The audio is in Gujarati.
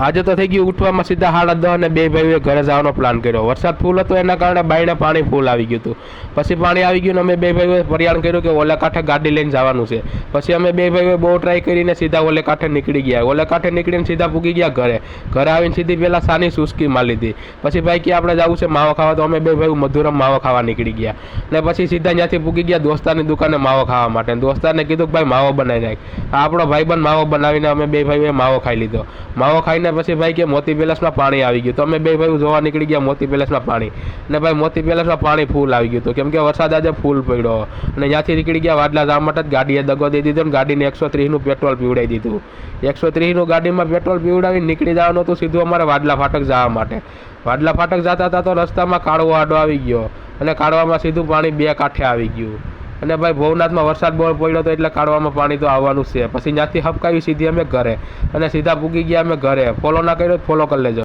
આજે તો થઈ ગયું ઉઠવામાં સીધા સાડા દસ અને બે ભાઈઓએ ઘરે જવાનો પ્લાન કર્યો. વરસાદ ફૂલ હતો, એના કારણે બાઈને પાણી ફૂલ આવી ગયું હતું. પછી પાણી આવી ગયું અમે બે ભાઈઓએ ફરિયાણ કર્યું કે ઓલા કાંઠે ગાડી લઈને જવાનું છે. પછી અમે બે ભાઈઓએ બહુ ટ્રાય કરીને સીધા ઓલે કાંઠે નીકળી ગયા. ઓલે કાંઠે નીકળીને સીધા પૂગી ગયા ઘરે. ઘરે આવીને સીધી પહેલાં સાની સુસ્કી મારી લીધી. પછી ભાઈ કે આપણે જવું છે માવો ખાવા, તો અમે બે ભાઈઓ મધુરમ માવો ખાવા નીકળી ગયા. ને પછી સીધા ત્યાંથી પૂગી ગયા દોસ્તારની દુકાને માવો ખાવા માટે. દોસ્તારને કીધું કે ભાઈ માવો બનાવી નાખ. આપણો ભાઈબંધ માવો બનાવીને અમે બે ભાઈઓએ માવો ખાઈ લીધો. માવો ખાઈને પછી ભાઈ કે મોતી પેલેસમાં પાણી આવી ગયું. તો અમે બે ભાઈ જોવા નીકળી ગયા મોતી પેલેસમાં પાણી. ને ભાઈ મોતી પેલેસમાં પાણી ફૂલ આવી ગયું હતું. કેમ કે વરસાદ આજે ફૂલ પડ્યો. અને ત્યાંથી નીકળી ગયા વાડલા જવા માટે જ ગાડીએ દગો દઈ દીધો ને ગાડીને એકસો ત્રીસનું પેટ્રોલ પીવડાવી દીધું. એકસો ત્રીસનું ગાડીમાં પેટ્રોલ પીવડાવીને નીકળી જવાનું હતું સીધું અમારે વાડલા ફાટક જવા માટે. વાડલા ફાટક જતા હતા તો રસ્તામાં કાળવો આડો આવી ગયો. અને કાળવામાં સીધું પાણી બે કાંઠે આવી ગયું. અને ભાઈ ભવનાથમાં વરસાદ બહુ પડ્યો તો એટલે કાઢવામાં પાણી તો આવવાનું છે. પછી ત્યાંથી હપકાવી સીધી અમે ઘરે. અને સીધા પૂગી ગયા અમે ઘરે. ફોલો ના કર્યો ફોલો કરી લેજો.